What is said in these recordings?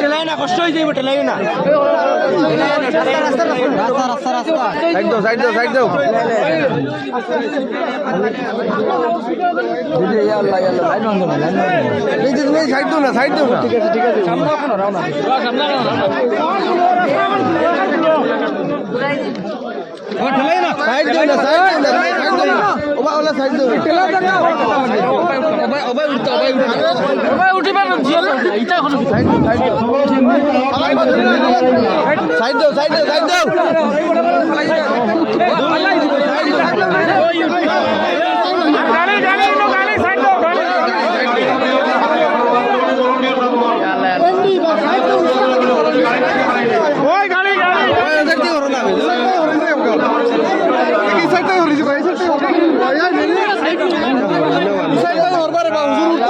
টেলাই না কষ্ট হয়ে যাবে টেলাই না। রাস্তা রাস্তা রাস্তা সাইড দাও সাইড দাও। সাইড দাও সাইড দাও না সাইড দাও না। ঠিক আছে ঠিক আছে সামনে এখন না সাইড না সাইড দাও না। সাইড দাও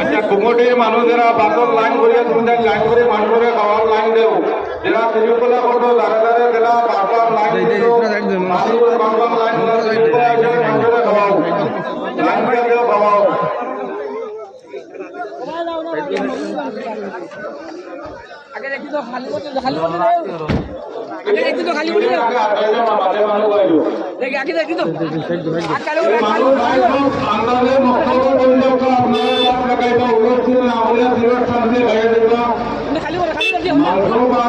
আচ্ছা কুমটির মানুষেরা বাসর লাইন করিয়া তুমি লাইন করে, মানুষের খাওয়ার লাইন দেও। যারা তিরুপলা করতো দাঁড়ে দাঁড়ে গেলা বারবার লাইন মানুষের বারবার লাইন মানুষের খাওয়াও। লাইন করে দেও খাওয়াও। বক্তব্য বললে তো আপনারা বাদ লাগাইব উল্লেখ না হলে সিলেট শান্তি গাইয়ে দেব মানুষ বা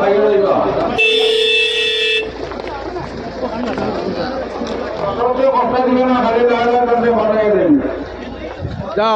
গাইয়ে দেব সবচেয়ে কষ্ট দিবে না খালি দাঁড়ালে যা